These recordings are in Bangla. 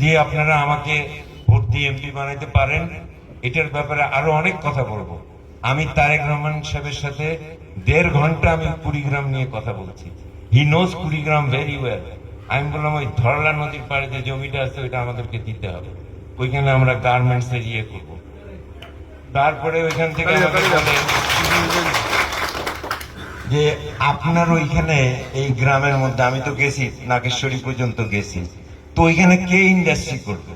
যদি আপনারা আমাকে ভোট দিয়ে এমপি বানাইতে পারেন এটার ব্যাপারে আরও অনেক কথা বলব। আমি তারেক রহমান সাহেবের সাথে দেড় ঘণ্টা আমি কুড়িগ্রাম নিয়ে কথা বলছি। He knows Kurigram very well আমি বললাম ওই ধরলা নদীর পাড়ে যে জমিটা আছে ওইটা আমাদেরকে দিতে হবে। ওইখানে আমরা গার্মেন্টস এর ইয়ে করব। তারপরে ওইখান থেকে যে আপনার ওইখানে এই গ্রামের মধ্যে আমি তো গেছি নাগেশ্বরী পর্যন্ত গেছি। তো ওইখানে কে ইন্ডাস্ট্রি করবে?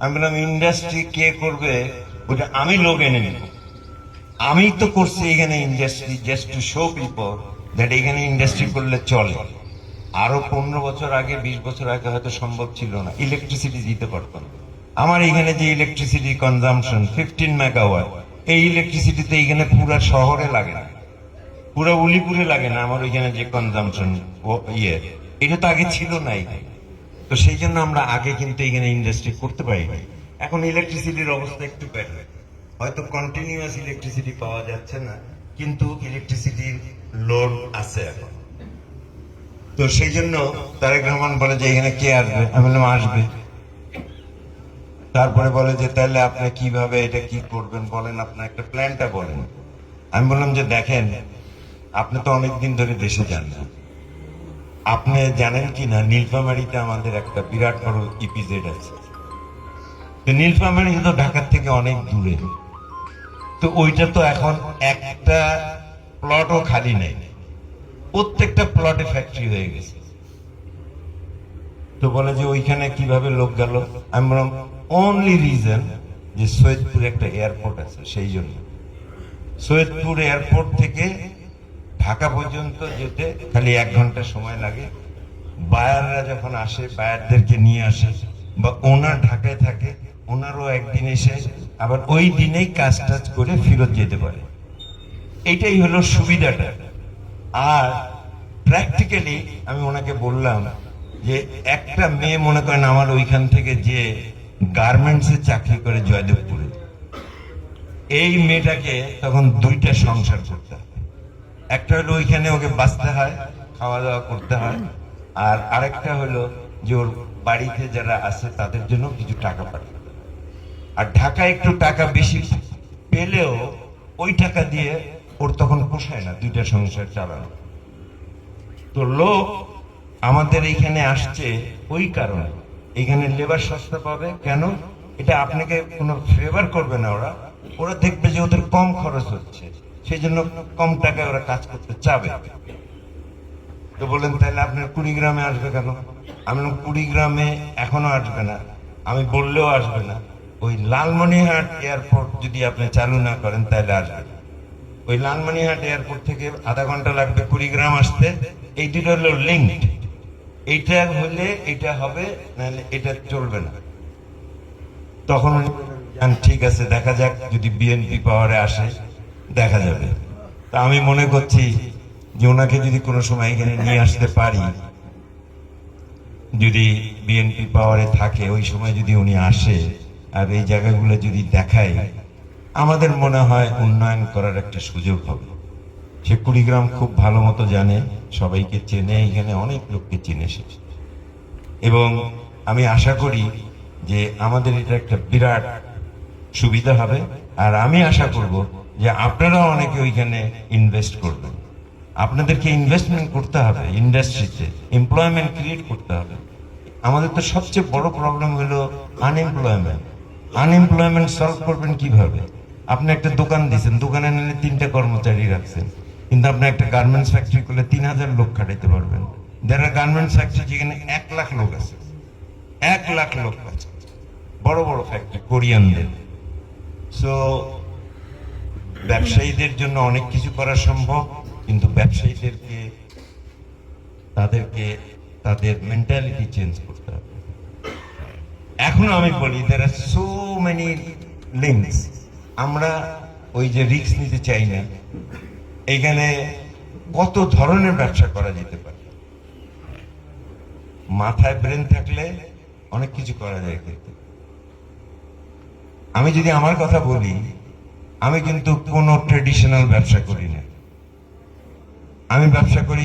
আমি বললাম ইন্ডাস্ট্রি কে করবে? ওটা আমি লোক এনে নেব। আমি তো করছি এখানে industry just to show people that এখানে ইন্ডাস্ট্রি করলে চলে। আরও পনেরো বছর আগে, বিশ বছর আগে হয়তো সম্ভব ছিল না। ইলেকট্রিসিটি দিতে পারতাম। আমার এখানে যে ইলেকট্রিসিটি কনজামশন ফিফটিন মেগাওয়াট এই ইলেকট্রিসিটিতে এখানে পুরা শহরে লাগে না। পুরো উলিপুরে লাগে না আমার ওইখানে যে কনজামশন ইয়ে। এটা তো আগে ছিল না এখানে। তো সেই জন্য আমরা আগে কিন্তু এখানে ইন্ডাস্ট্রি করতে পারি এখন ইলেকট্রিসিটির অবস্থা একটু বেটার হয়তো কন্টিনিউয়াস ইলেকট্রিসিটি পাওয়া যাচ্ছে না, কিন্তু ইলেকট্রিসিটির লোড আছে এখন। তো সেই জন্য তারেক রহমান বলে যে এখানে কে আসবে? আমি বললাম, আসবে। তারপরে বলে যে, তাহলে আপনি কীভাবে এটা কি করবেন বলেন আপনার একটা প্ল্যানটা বলেন। আমি বললাম যে, দেখেন, আপনি তো অনেকদিন ধরে দেশে যান না। আপনি জানেন কি না নীলফামারিতে আমাদের একটা বিরাট বড় ইপিজেড আছে। তো নীলফামারি তো ঢাকার থেকে অনেক দূরে। তো ওইটা তো এখন একটা প্লটও খালি নেই। প্রত্যেকটা প্লটে ফ্যাক্টরি হয়ে গেছে। তো বলে যে ওইখানে কীভাবে লোক গেল? আমি বললাম অনলি রিজন যে সৈয়দপুর একটা এয়ারপোর্ট আছে, সেই জন্য। সৈয়দপুর এয়ারপোর্ট থেকে ঢাকা পর্যন্ত যেতে খালি এক ঘণ্টা সময় লাগে। বায়াররা যখন আসে, বায়ারদেরকে নিয়ে আসে বা ওনার ঢাকায় থাকে, ওনারও একদিন এসে আবার ওই দিনেই কাজ টাজ করে ফেরত যেতে পারে। এটাই হলো সুবিধাটা। আর প্র্যাকটিক্যালি আমি ওনাকে বললাম যে একটা মেয়ে মনে করেন আমার ওইখান থেকে যে গার্মেন্টসে চাকরি করে জয়দেবপুরে, এই মেয়েটাকে তখন দুইটা সংসার করতে হয়। একটা হলো ওইখানে ওকে বাঁচতে হয় খাওয়া দাওয়া করতে হয়, আর আরেকটা হলো যে ওর বাড়িতে যারা আছে তাদের জন্য কিছু টাকা পাঠাতে আর ঢাকায় একটু টাকা বেশি পেলেও ওই টাকা দিয়ে ওর তখন পোষায় না, দুইটা সংসার চালানো। তো লোক আমাদের এইখানে আসছে ওই কারণে। এখানে লেবার সস্তা পাবে, কেন? এটা আপনাকে কোনো ফেভার করবে না ওরা। ওরা দেখবে যে ওদের কম খরচ হচ্ছে। সেই জন্য কম টাকায় ওরা কাজ করতে চাবে। তো বললেন, তাহলে আপনার কুড়িগ্রামে আসবে কেন? আমি কুড়িগ্রামে এখনও আসবে না। আমি বললেও আসবে না। ওই লালমনিরহাট এয়ারপোর্ট যদি আপনি চালু না করেন, তাহলে আসবে ওই লালমনিরহাট এয়ারপোর্ট থেকে আধা ঘণ্টা লাগবে কুড়িগ্রাম আসতে। এই দুটো হলো লিঙ্ক। এইটা হলে এটা হবে, নাহলে এটা চলবে না। তখন ঠিক আছে, দেখা যাক যদি বিএনপি পাওয়ারে আসে। দেখা যাবে। তা আমি মনে করছি যে ওনাকে যদি কোনো সময় এখানে নিয়ে আসতে পারি, যদি বিএনপি পাওয়ারে থাকে, ওই সময় যদি উনি আসে আর এই জায়গাগুলো যদি দেখায়, আমাদের মনে হয় উন্নয়ন করার একটা সুযোগ হবে। সে কুড়িগ্রাম খুব ভালো মতো জানে, সবাইকে চেনে, এখানে অনেক লোককে চেনে সে। এবং আমি আশা করি যে আমাদের এটা একটা বিরাট সুবিধা হবে। আর আমি আশা করব যে আপনারা অনেকে ওইখানে ইনভেস্ট করবেন। আপনাদেরকে ইনভেস্টমেন্ট করতে হবে ইন্ডাস্ট্রিতে এমপ্লয়মেন্ট ক্রিয়েট করতে হবে। আমাদের তো সবচেয়ে বড় প্রবলেম হলো আনএমপ্লয়মেন্ট আনএমপ্লয়মেন্ট সলভ করবেন কীভাবে? আপনি একটা দোকান দিয়েছেন, দোকানে নিলে তিনটা কর্মচারী রাখছেন। কিন্তু আপনি একটা গার্মেন্টস ফ্যাক্টরি করলে তিন হাজার লোক খাটাইতে পারবেন। যারা গার্মেন্টস ফ্যাক্টরি যেখানে এক লাখ লোক আছে। এক লাখ লোক আছে। বড় বড় ফ্যাক্টরি কোরিয়ানদের সো ব্যবসায়ীদের জন্য অনেক কিছু করা সম্ভব, কিন্তু ব্যবসায়ীদেরকে তাদেরকে তাদের মেন্টালিটি চেঞ্জ করতে হবে। এখনও আমি বলি দের আর সো মেনি লিঙ্কস আমরা ওই যে রিস্ক নিতে চাই না। এখানে কত ধরনের ব্যবসা করা যেতে পারে? মাথায় ব্রেন থাকলে অনেক কিছু করা যায় আমি যদি আমার কথা বলি আমি কিন্তু কোনো ট্রেডিশনাল ব্যবসা করি না। আমি ব্যবসা করি